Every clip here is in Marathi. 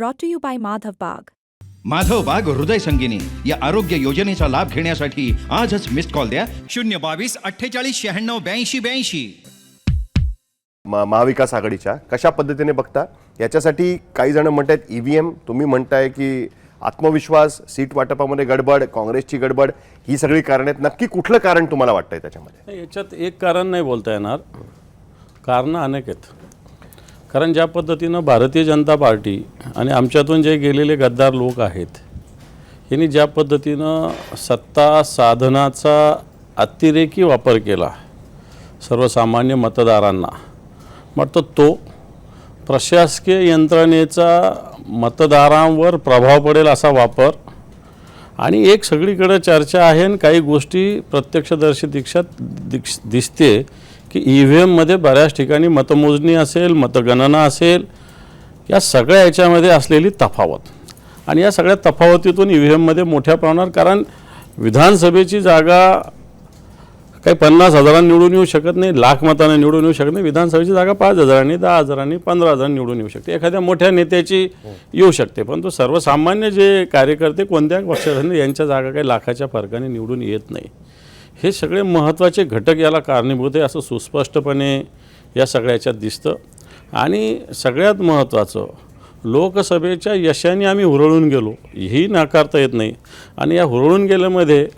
brought to you by Madhav Bagh. Madhav बाग हृदय संगिनी या आरोग्य योजनेचा लाभ घेण्यासाठी आजच मिस्ड कॉल द्या. शून्य बावीस अठ्ठेचाळीस शहाण्णव ब्याऐंशी ब्याऐंशी. म- महाविकास आघाडीच्या कशा पद्धतीने बघता? याच्यासाठी काही जण म्हणतात ईव्हीएम तुम्ही म्हणताय की आत्मविश्वास सीट वाटपामध्ये गडबड काँग्रेसची गडबड ही सगळी कारण आहेत. नक्की कुठलं कारण तुम्हाला वाटतंय त्याच्यामध्ये? नाही, याच्यात एक कारण नाही बोलता येणार. कारणं अनेक आहेत. कारण ज्या पद्धतीनं भारतीय जनता पार्टी आणि आमच्यातून जे गेलेले गद्दार लोक आहेत यांनी ज्या पद्धतीनं सत्ता साधनाचा अतिरेकी वापर केला सर्वसामान्य मतदारांना वाटतं तो प्रशासकीय यंत्रणेचा मतदारांवर प्रभाव पडेल असा वापर आणि एक सगळीकडे चर्चा आहे आणि काही गोष्टी प्रत्यक्षदर्शी दीक्षात दिक्ष दिसते की ई व्ही एममध्ये बऱ्याच ठिकाणी मतमोजणी असेल मतगणना असेल या सगळ्या याच्यामध्ये असलेली तफावत. आणि या सगळ्या तफावतीतून ई व्ही एममध्ये मोठ्या प्रमाणावर कारण विधानसभेची जागा काही पन्नास हजारांनी निवडून येऊ शकत नाही लाख मताने निवडून येऊ शकत नाही विधानसभेची जागा पाच हजारांनी दहा हजारांनी पंधरा हजारांनी निवडून येऊ शकते. एखाद्या मोठ्या नेत्याची येऊ शकते परंतु सर्वसामान्य जे कार्यकर्ते कोणत्या पक्षाने यांच्या जागा काही लाखाच्या फरकाने निवडून येत नाही. हे सगळे महत्त्वाचे घटक याला कारणीभूत आहे असं सुस्पष्टपणे या सगळ्याच्यात दिसतं. आणि सगळ्यात महत्त्वाचं लोकसभेच्या यशाने आम्ही हुरळून गेलो. ही नाकारता येत नाही. आणि या हुरळून गेल्यामध्ये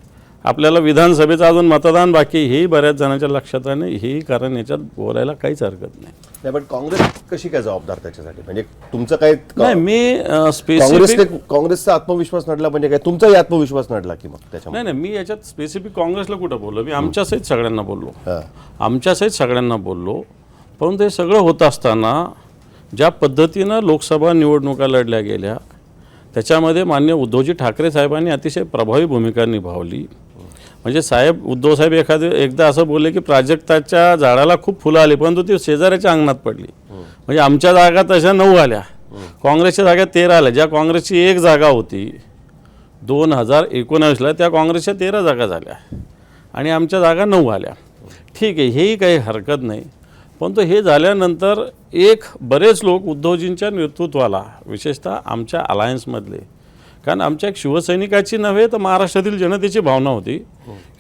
आपल्याला विधानसभेचं अजून मतदान बाकी हेही बऱ्याच जणांच्या लक्षात आहे हेही कारण याच्यात बोलायला काहीच हरकत नाही. नाही पण काँग्रेस कशी काय जबाबदार त्याच्यासाठी? म्हणजे तुमचं काय नाही मी स्पेसिफिक काँग्रेसचा आत्मविश्वास नडला म्हणजे काय? तुमचाही आत्मविश्वास नडला की मग त्याच्यामध्ये? नाही नाही मी याच्यात स्पेसिफिक काँग्रेसला कुठं बोललो? मी आमच्या सहित सगळ्यांना बोललो. हां. आमच्या सहित सगळ्यांना बोललो परंतु हे सगळं होत असताना ज्या पद्धतीनं लोकसभा निवडणुका लढल्या गेल्या त्याच्यामध्ये मान्य उद्धवजी ठाकरे साहेबांनी अतिशय प्रभावी भूमिका निभावली. म्हणजे साहेब उद्धवसाहेब एखादे एकदा असं बोलले की प्राजक्ताच्या झाडाला खूप फुलं आली परंतु ती शेजाऱ्याच्या अंगणात पडली. म्हणजे आमच्या जागा तशा नऊ आल्या. काँग्रेसच्या जागा तेरा आल्या. ज्या काँग्रेसची एक जागा होती दोन हजार एकोणावीसला त्या काँग्रेसच्या तेरा जागा झाल्या. आणि आमच्या जागा नऊ आल्या. ठीक आहे हेही काही हरकत नाही. परंतु हे झाल्यानंतर एक बरेच लोक उद्धवजींच्या नेतृत्वाला विशेषतः आमच्या अलायन्समधले कारण आमच्या एक शिवसैनिकाची नव्हे तर महाराष्ट्रातील जनतेची भावना होती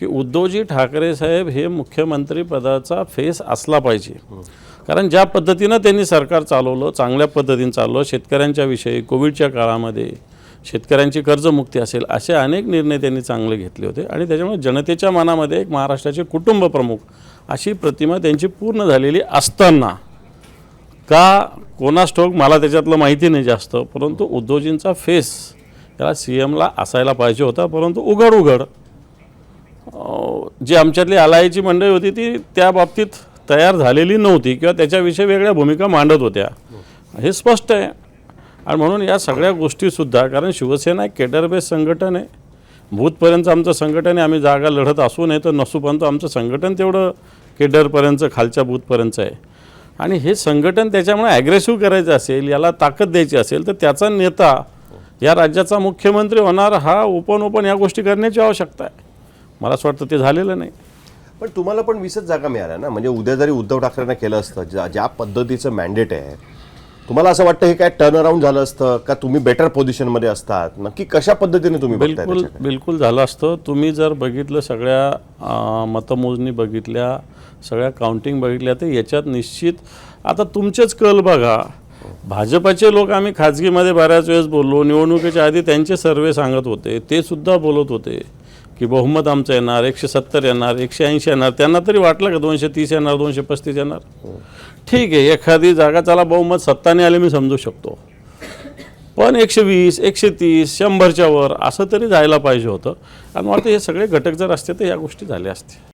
की उद्धवजी ठाकरे साहेब हे मुख्यमंत्री पदाचा फेस असला पाहिजे. कारण ज्या पद्धतीनं त्यांनी सरकार चालवलं चांगल्या पद्धतीनं चालवलं शेतकऱ्यांच्या विषयी कोविडच्या काळामध्ये शेतकऱ्यांची कर्जमुक्ती असेल असे अनेक निर्णय त्यांनी चांगले घेतले होते आणि त्याच्यामुळे जनतेच्या मनामध्ये एक महाराष्ट्राचे कुटुंब प्रमुख अशी प्रतिमा त्यांची पूर्ण झालेली असताना का कोणास ठोक मला त्याच्यातलं माहिती नाही जास्त परंतु उद्धवजींचा फेस त्याला सी एमला असायला पाहिजे होता परंतु उघड उघड जी आमच्यातली आलायची मंडळी होती ती त्या बाबतीत तयार झालेली नव्हती किंवा त्याच्याविषयी वेगळ्या भूमिका मांडत होत्या. हे स्पष्ट आहे. आणि म्हणून या सगळ्या गोष्टीसुद्धा कारण शिवसेना एक केडर बेस संघटन आहे. भूतपर्यंत आमचं संघटन आहे आम्ही जागा लढत असू नये तर नसूपर्यंत आमचं संघटन तेवढं केडरपर्यंत खालच्या बूथपर्यंत आहे. आणि हे संघटन त्याच्यामुळे ॲग्रेसिव्ह करायचं असेल याला ताकद द्यायची असेल तर त्याचा नेता या राज्याचा मुख्यमंत्री होणार हा ओपन ओपन या गोष्टी करण्याची आवश्यकता आहे. मला असं वाटतं ते झालेलं नाही. पण तुम्हाला पण वीसच जागा मिळाल्या ना? म्हणजे उद्या जरी उद्धव ठाकरेंना केलं असतं ज्या ज्या पद्धतीचं मॅन्डेट आहे तुम्हाला असं वाटतं हे काय टर्न अराऊंड झालं असतं का तुम्ही बेटर पोझिशनमध्ये असतात? नक्की कशा पद्धतीने तुम्ही बिलकुल? बिलकुल झालं असतं. तुम्ही जर बघितलं सगळ्या मतमोजणी बघितल्या सगळ्या काउंटिंग बघितल्या तर याच्यात निश्चित आता तुमचेच कल बघा. भाजपाचे लोक आम्ही खाजगीमध्ये बऱ्याच वेळेस बोललो. निवडणुकीच्या आधी त्यांचे सर्वे सांगत होते. ते सुद्धा बोलत होते की बहुमत आमचं येणार एकशे सत्तर येणार एकशे ऐंशी येणार. त्यांना तरी वाटलं का दोनशे तीस येणार दोनशे पस्तीस येणार? ठीक आहे एखादी जागा चला बहुमत सत्ताने आले मी समजू शकतो. पण एकशे वीस एकशे तीस शंभरच्या वर असं तरी जायला पाहिजे होतं. आणि मला वाटतं हे सगळे घटक जर असते तर या गोष्टी झाल्या असत्या.